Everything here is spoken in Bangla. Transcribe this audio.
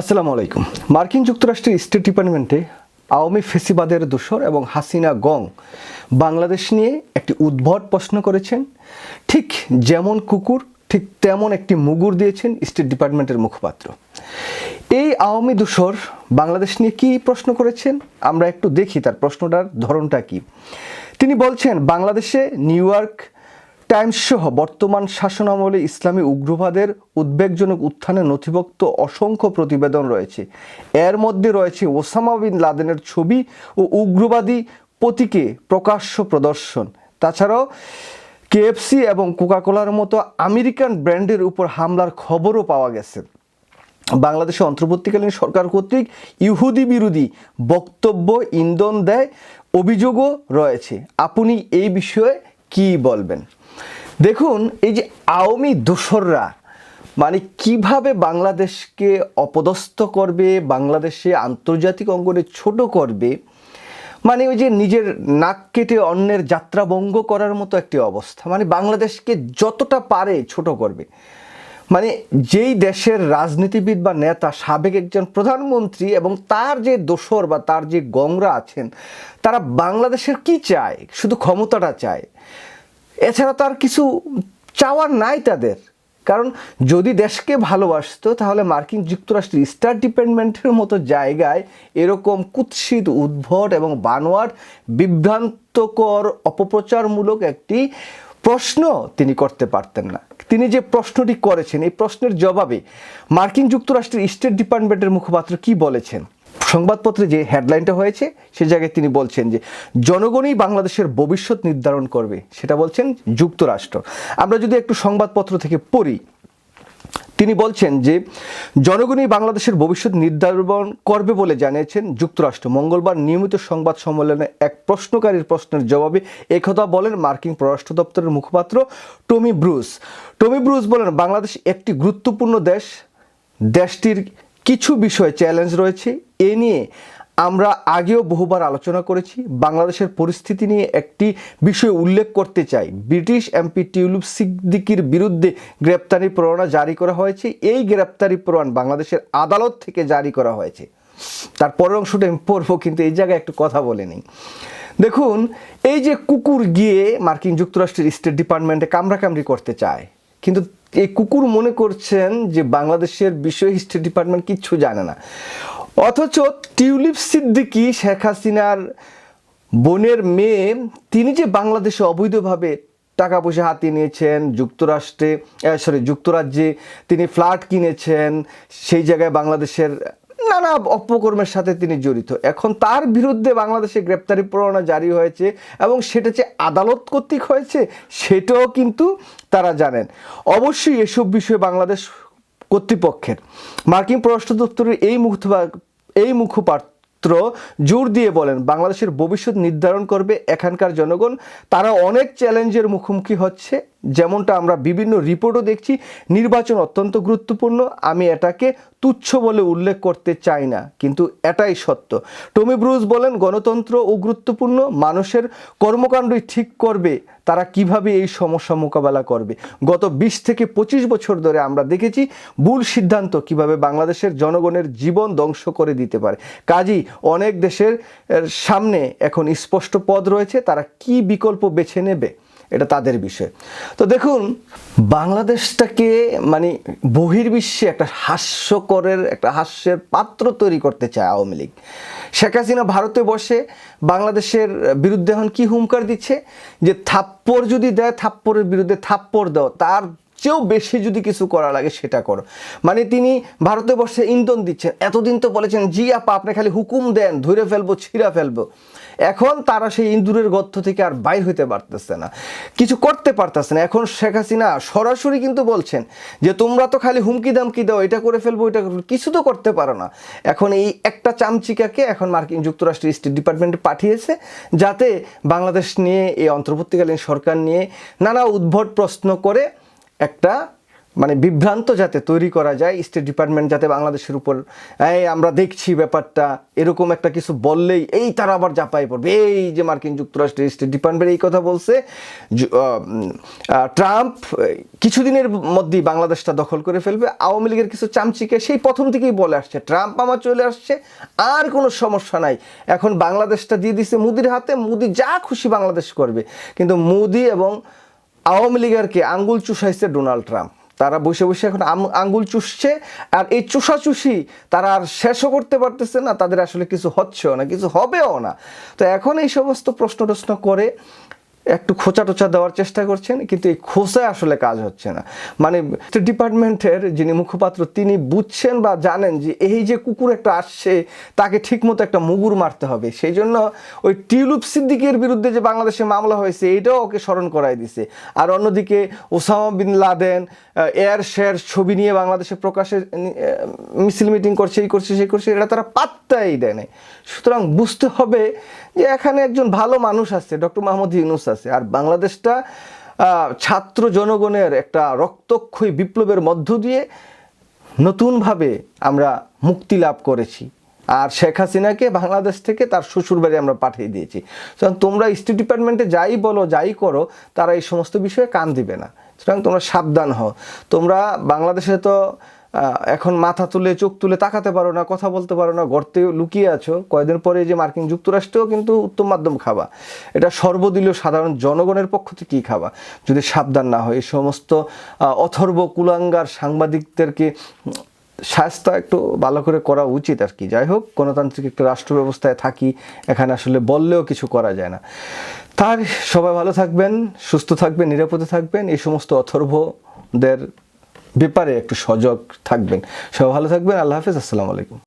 আসসালামু আলাইকুম। মার্কিন যুক্তরাষ্ট্রের স্টেট ডিপার্টমেন্টে আওয়ামী ফেসিবাদের দোসর এবং হাসিনা গং বাংলাদেশ নিয়ে একটি উদ্ভট প্রশ্ন করেছেন। ঠিক যেমন কুকুর, ঠিক তেমন একটি মুগুর দিয়েছেন স্টেট ডিপার্টমেন্টের মুখপাত্র। এই আওয়ামী দোসর বাংলাদেশ নিয়ে কি প্রশ্ন করেছেন? আমরা একটু দেখি তার প্রশ্নটার ধরনটা কি। তিনি বলছেন, বাংলাদেশে নিউ ইয়র্ক টাইমস সহ বর্তমান শাসনামলে ইসলামী উগ্রবাদের উদ্বেগজনক উত্থানে নথিভুক্ত অসংখ্য প্রতিবেদন রয়েছে। এর মধ্যে রয়েছে ওসামা বিন লাদেনের ছবি ও উগ্রবাদী প্রতীকে প্রকাশ্য প্রদর্শন। তাছাড়াও কেএফসি এবং কোকাকোলার মতো আমেরিকান ব্র্যান্ডের উপর হামলার খবরও পাওয়া গেছে। বাংলাদেশে অন্তর্বর্তীকালীন সরকার কর্তৃক ইহুদি বিরোধী বক্তব্য ইন্ধন দেয় অভিযোগও রয়েছে। আপনি এই বিষয়ে কি বলবেন? দেখুন, এই যে আওয়ামী দোসররা মানে কীভাবে বাংলাদেশকে অপদস্থ করবে, বাংলাদেশে আন্তর্জাতিক অঙ্গনে ছোট করবে মানে ওই যে নিজের নাক কেটে অন্যের যাত্রা ভঙ্গ করার মতো একটি অবস্থা। মানে বাংলাদেশকে যতটা পারে ছোট করবে। মানে যেই দেশের রাজনীতিবিদ বা নেতা, সাবেক একজন প্রধানমন্ত্রী এবং তার যে দোসর বা তার যে গংরা আছেন, তারা বাংলাদেশের কি চায়? শুধু ক্ষমতাটা চায়। এছাড়া তার কিছু চাওয়ার নাই তাদের। কারণ যদি দেশকে ভালোবাসতো, তাহলে মার্কিন যুক্তরাষ্ট্রের স্টার ডিপার্টমেন্টের মতো জায়গায় এরকম কুৎসিত উদ্ভট এবং বানোয়াট, বিভ্রান্তকর, অপপ্রচারমূলক একটি প্রশ্ন তিনি করতে পারতেন না। তিনি যে প্রশ্নটি করেছেন, এই প্রশ্নের জবাবে মার্কিন যুক্তরাষ্ট্রের স্টেট ডিপার্টমেন্টের মুখপাত্র কি বলেছেন? সংবাদপত্রে যে হেডলাইনটা হয়েছে, সে জায়গায় তিনি বলছেন যে, জনগণই বাংলাদেশের ভবিষ্যৎ নির্ধারণ করবে, সেটা বলছেন যুক্তরাষ্ট্র। আমরা যদি একটু সংবাদপত্র থেকে পড়ি, তিনি বলছেন যে, জনগণই বাংলাদেশের ভবিষ্যৎ নির্ধারণ করবে বলে জানিয়েছেন যুক্তরাষ্ট্র। মঙ্গলবার নিয়মিত সংবাদ সম্মেলনে এক প্রশ্নকারীর প্রশ্নের জবাবে একথা বলেন মার্কিন পররাষ্ট্র দপ্তরের মুখপাত্র টমি ব্রুস। টমি ব্রুস বলেন, বাংলাদেশ একটি গুরুত্বপূর্ণ দেশ। দেশটির কিছু বিষয়ে চ্যালেঞ্জ রয়েছে এ নিয়ে আমরা আগেও বহুবার আলোচনা করেছি। বাংলাদেশের পরিস্থিতি নিয়ে একটি বিষয় উল্লেখ করতে চাই। ব্রিটিশ এমপি টিউলিপ সিদ্দিকির বিরুদ্ধে গ্রেপ্তারি পরোয়ানা জারি করা হয়েছে। এই গ্রেপ্তারি পরোয়ানা বাংলাদেশের আদালত থেকে জারি করা হয়েছে। তার পরের অংশটা আমি পড়ব, কিন্তু এই জায়গায় একটু কথা বলে নিই। দেখুন, এই যে কুকুর গিয়ে মার্কিন যুক্তরাষ্ট্রের স্টেট ডিপার্টমেন্টে কামড়াকামড়ি করতে চায়, কিন্তু এই কুকুর মনে করছেন যে বাংলাদেশের বিষয় স্টেট ডিপার্টমেন্ট কিচ্ছু জানে না। অথচ টিউলিপ সিদ্দিকি শেখ হাসিনার বোনের মেয়ে, তিনি যে বাংলাদেশে অবৈধভাবে টাকা পয়সা হাতিয়ে নিয়েছেন, যুক্তরাষ্ট্রে সরি যুক্তরাজ্যে তিনি ফ্ল্যাট কিনেছেন, সেই জায়গায় বাংলাদেশের নানা অপকর্মের সাথে তিনি জড়িত। এখন তার বিরুদ্ধে বাংলাদেশে গ্রেপ্তারি পরোয়ানা জারি হয়েছে এবং সেটা যে আদালত কর্তৃক হয়েছে, সেটাও কিন্তু তারা জানেন। অবশ্যই এসব বিষয়ে বাংলাদেশ কর্তৃপক্ষের। মার্কিন পররাষ্ট্র দপ্তরের এই মুখ এই মুখপাত্র জোর দিয়ে বলেন, বাংলাদেশের ভবিষ্যৎ নির্ধারণ করবে এখানকার জনগণ। তারা অনেক চ্যালেঞ্জের মুখোমুখি হচ্ছে যেমনটা আমরা বিভিন্ন রিপোর্টও দেখছি, নির্বাচন অত্যন্ত গুরুত্বপূর্ণ। আমি এটাকে তুচ্ছ বলে উল্লেখ করতে চাই না, কিন্তু এটাই সত্য। টমি ব্রুজ বলেন, গণতন্ত্র ও গুরুত্বপূর্ণ, মানুষের কর্মকাণ্ডই ঠিক করবে, তারা কীভাবে এই সমস্যা মোকাবেলা করবে? গত বিশ থেকে পঁচিশ বছর ধরে আমরা দেখেছি, ভুল সিদ্ধান্ত কীভাবে বাংলাদেশের জনগণের জীবন ধ্বংস করে দিতে পারে। কাজী অনেক দেশের সামনে এখন স্পষ্ট পদ রয়েছে, তারা কি বিকল্প বেছে নেবে? এটা তাদের বিষয়। তো দেখুন, বাংলাদেশটাকে মানে বহির্বিশ্বে একটা হাস্যকরের, একটা হাস্যের পাত্র তৈরি করতে চায় আওয়ামী লীগ। শেখ হাসিনা ভারতে বসে বাংলাদেশের বিরুদ্ধে এখন কি হুমকার দিচ্ছে? যে থাপ্পড় যদি দেয়, থাপ্পড়ের বিরুদ্ধে থাপ্পড় দাও, তার চেয়েও বেশি যদি কিছু করা লাগে সেটা করো। মানে তিনি ভারতে বসে ইন্ধন দিচ্ছেন। এতদিন তো বলেছেন, জি আপা, আপনি খালি হুকুম দেন ধরে ফেলব, ছিঁড়া ফেলব। এখন তারা সেই ইন্দুরের গর্ত থেকে আর বাইর হইতে পারতেছে না। কিছু করতে পারতেছে না। এখন শেখ হাসিনা সরাসরি কিন্তু বলছেন যে, তোমরা তো খালি হুমকি দামকি দাও, এটা করে ফেলব এটা কিছু তো করতে পারো না। এখন এই একটা চামচিকাকে এখন মার্কিন যুক্তরাষ্ট্রের স্টেট ডিপার্টমেন্টে পাঠিয়েছে যাতে বাংলাদেশ নিয়ে, এই অন্তর্বর্তীকালীন সরকার নিয়ে নানা উদ্ভট প্রশ্ন করে একটা মানে বিভ্রান্ত যাতে তৈরি করা যায় স্টেট ডিপার্টমেন্ট যাতে বাংলাদেশের উপর, এই আমরা দেখছি ব্যাপারটা, এরকম একটা কিছু বললেই এই তারা আবার জাপাই পড়বে। এই যে মার্কিন যুক্তরাষ্ট্রের স্টেট ডিপার্টমেন্ট এই কথা বলছে ট্রাম্প, কিছুদিনের মধ্যেই বাংলাদেশটা দখল করে ফেলবে। আওয়ামী লীগের কিছু চামচিকে সেই প্রথম থেকেই বলে আসছে, ট্রাম্প আমার চলে আসছে, আর কোনো সমস্যা নাই। এখন বাংলাদেশটা দিয়ে দিছে মুদির হাতে, মুদি যা খুশি বাংলাদেশ করবে। কিন্তু মোদি এবং আওয়ামী লীগেরকে আঙ্গুল চুষাইছে ডোনাল্ড ট্রাম্প। তারা বসে বসে এখন আঙ্গুল চুষছে, আর এই চুষাচুষি তারা আর শেষও করতে পারতেছে না, তাদের আসলে কিছু হচ্ছেও না, কিছু হবেও না। তো এখন এই সমস্ত প্রশ্ন টশ্ন করে একটু খোঁচা টোচা দেওয়ার চেষ্টা করছেন, কিন্তু এই খোঁচায় আসলে কাজ হচ্ছে না। মানে ডিপার্টমেন্টের যিনি মুখপাত্র, তিনি বুঝছেন বা জানেন যে এই যে কুকুর একটা আসছে, তাকে ঠিকমতো একটা মুগুর মারতে হবে। সেই জন্য ওই টিউলিপ সিদ্দিকের বিরুদ্ধে যে বাংলাদেশে মামলা হয়েছে, এটাও ওকে স্মরণ করাই দিছে। আর অন্যদিকে ওসামা বিন লাদেন এয়ার শেয়ার ছবি নিয়ে বাংলাদেশে প্রকাশে মিছিল মিটিং করছে, এই করছে, সেই করছে, এটা তারা পাত্তাই দেয় সুতরাং বুঝতে হবে এখানে একজন ভালো মানুষ আছে, ডক্টর মাহমুদ ইউনুস আছে। আর বাংলাদেশটা ছাত্র জনগণের একটা রক্তক্ষয়ী বিপ্লবের মধ্য দিয়ে নতুনভাবে আমরা মুক্তি লাভ করেছি। আর শেখ হাসিনাকে বাংলাদেশ থেকে তার শ্বশুরবাড়ি আমরা পাঠিয়ে দিয়েছি। সুতরাং তোমরা স্টেট ডিপার্টমেন্টে যাই বলো, যাই করো, তারা এই সমস্ত বিষয়ে কান দিবে না। সুতরাং তোমরা সাবধান হও। তোমরা বাংলাদেশে তো এখন মাথা তুলে, চোখ তুলে তাকাতে পারো না, কথা বলতে পারো না, গর্তে লুকিয়ে আছো। কয়েকদিন পরে যে মার্কিন যুক্তরাষ্ট্রেও কিন্তু উত্তম মাধ্যম খাবা এটা সর্বদলীয় সাধারণ জনগণের পক্ষ থেকে কী খাবা যদি সাবধান না হয়, এই সমস্ত অথর্ব কুলাঙ্গার সাংবাদিকদেরকে শাস্তা একটু ভালো করে করা উচিত আর কি। যাই হোক, গণতান্ত্রিক একটা রাষ্ট্র ব্যবস্থায় থাকি, এখানে আসলে বললেও কিছু করা যায় না। তার সবাই ভালো থাকবেন, সুস্থ থাকবেন, নিরাপদে থাকবেন, এই সমস্ত অথর্বদের ব্যাপারে একটু সজাগ থাকবেন। সব ভালো থাকবেন আল্লাহ হাফিজ আসসালামু আলাইকুম।